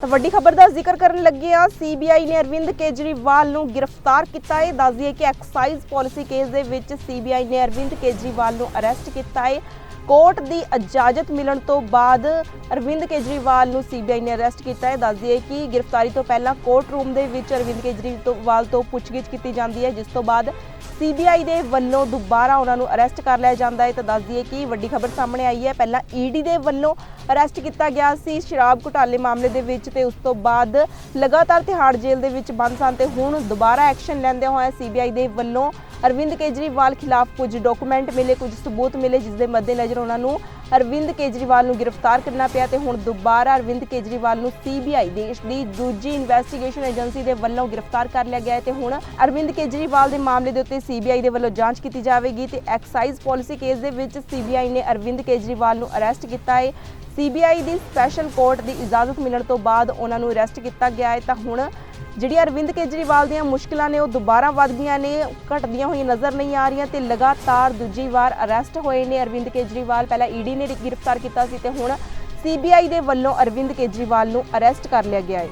ਤਾਂ ਵੱਡੀ ਖਬਰ ਦਾ ਜ਼ਿਕਰ ਕਰਨ ਲੱਗੇ ਆ ਸੀਬੀਆਈ ਨੇ ਅਰਵਿੰਦ ਕੇਜਰੀਵਾਲ ਨੂੰ ਗ੍ਰਿਫਤਾਰ ਕੀਤਾ ਹੈ। ਦੱਸ ਦਈਏ ਕਿ ਐਕਸਾਈਜ਼ ਪਾਲਿਸੀ ਕੇਸ ਦੇ ਵਿੱਚ ਸੀਬੀਆਈ ਨੇ ਅਰਵਿੰਦ ਕੇਜਰੀਵਾਲ ਨੂੰ ਅਰੈਸਟ ਕੀਤਾ ਹੈ। ਕੋਰਟ ਦੀ ਇਜਾਜ਼ਤ ਮਿਲਣ ਤੋਂ ਬਾਅਦ ਅਰਵਿੰਦ ਕੇਜਰੀਵਾਲ ਨੂੰ ਸੀਬੀਆਈ ਨੇ ਅਰੈਸਟ ਕੀਤਾ ਹੈ। ਦੱਸ ਦਈਏ ਕਿ ਗ੍ਰਿਫਤਾਰੀ ਤੋਂ ਪਹਿਲਾਂ ਕੋਰਟ ਰੂਮ ਦੇ ਵਿੱਚ ਅਰਵਿੰਦ ਕੇਜਰੀਵਾਲ ਤੋਂ ਪੁੱਛਗਿੱਛ ਕੀਤੀ ਜਾਂਦੀ ਹੈ, ਜਿਸ ਤੋਂ ਬਾਅਦ ਸੀਬੀਆਈ ਦੇ ਵੱਲੋਂ ਦੁਬਾਰਾ ਉਹਨਾਂ ਨੂੰ ਅਰੈਸਟ ਕਰ ਲਿਆ ਜਾਂਦਾ ਹੈ। ਤਾਂ ਦੱਸ ਦਈਏ ਕਿ ਵੱਡੀ ਖਬਰ ਸਾਹਮਣੇ ਆਈ ਹੈ। ਪਹਿਲਾਂ ਈਡੀ ਦੇ ਵੱਲੋਂ ਅਰੈਸਟ ਕੀਤਾ ਗਿਆ ਸੀ ਸ਼ਰਾਬ ਘੁਟਾਲੇ ਮਾਮਲੇ ਦੇ ਵਿੱਚ ਤੇ ਉਸ ਤੋਂ ਬਾਅਦ ਲਗਾਤਾਰ ਤਿਹਾੜ ਜੇਲ੍ਹ ਦੇ ਵਿੱਚ ਬੰਦ ਸਨ ਤੇ ਹੁਣ ਦੁਬਾਰਾ ਐਕਸ਼ਨ ਲੈਂਦੇ ਹੋਏ ਸੀਬੀਆਈ ਦੇ ਵੱਲੋਂ ਅਰਵਿੰਦ ਕੇਜਰੀਵਾਲ ਖਿਲਾਫ ਕੁਝ ਡਾਕੂਮੈਂਟ ਮਿਲੇ, ਕੁਝ ਸਬੂਤ ਮਿਲੇ, ਜਿਸ ਦੇ ਮੱਦੇਨਜ਼ਰ ਉਹਨਾਂ ਨੂੰ ਅਰਵਿੰਦ ਕੇਜਰੀਵਾਲ ਨੂੰ ਗ੍ਰਿਫਤਾਰ ਕਰਨਾ ਪਿਆ ਤੇ ਹੁਣ ਦੁਬਾਰਾ ਅਰਵਿੰਦ ਕੇਜਰੀਵਾਲ ਨੂੰ ਸੀਬੀਆਈ ਦੇਸ਼ ਦੀ ਦੂਜੀ ਇਨਵੈਸਟੀਗੇਸ਼ਨ ਏਜੰਸੀ ਦੇ ਵੱਲੋਂ ਗ੍ਰਿਫਤਾਰ ਕਰ ਲਿਆ ਗਿਆ ਹੈ ਤੇ ਹੁਣ ਅਰਵਿੰਦ ਕੇਜਰੀਵਾਲ ਦੇ ਮਾਮਲੇ ਦੇ ਉੱਤੇ ਸੀਬੀਆਈ ਦੇ ਵੱਲੋਂ ਜਾਂਚ ਕੀਤੀ ਜਾਵੇਗੀ ਤੇ ਐਕਸਾਈਜ਼ ਪਾਲਿਸੀ ਕੇਸ ਦੇ ਵਿੱਚ ਸੀਬੀਆਈ ਨੇ ਅਰਵਿੰਦ ਕੇਜਰੀਵਾਲ ਨੂੰ ਅਰੈਸਟ ਕੀਤਾ ਹੈ। ਸੀਬੀਆਈ ਦੀ ਸਪੈਸ਼ਲ ਕੋਰਟ ਦੀ ਇਜਾਜ਼ਤ ਮਿਲਣ ਤੋਂ ਬਾਅਦ ਉਹਨਾਂ ਨੂੰ ਅਰੈਸਟ ਕੀਤਾ ਗਿਆ ਹੈ। ਤਾਂ ਹੁਣ ਜਿਹੜੀਆਂ ਅਰਵਿੰਦ ਕੇਜਰੀਵਾਲ ਦੀਆਂ ਮੁਸ਼ਕਲਾਂ ਨੇ ਉਹ ਦੁਬਾਰਾ ਵੱਧ ਗਈਆਂ ਨੇ, ਘਟਦੀਆਂ ਹੋਈਆਂ ਨਜ਼ਰ ਨਹੀਂ ਆ ਰਹੀਆਂ ਤੇ ਲਗਾਤਾਰ ਦੂਜੀ ਵਾਰ ਅਰੈਸਟ ਹੋਏ ਨੇ ਅਰਵਿੰਦ ਕੇਜਰੀਵਾਲ। ਪਹਿਲਾਂ ਈਡੀ ਨੇ ਗ੍ਰਿਫਤਾਰ ਕੀਤਾ ਸੀ ਤੇ ਹੁਣ ਸੀਬੀਆਈ ਦੇ ਵੱਲੋਂ ਅਰਵਿੰਦ ਕੇਜਰੀਵਾਲ ਨੂੰ ਅਰੈਸਟ ਕਰ ਲਿਆ ਗਿਆ ਹੈ।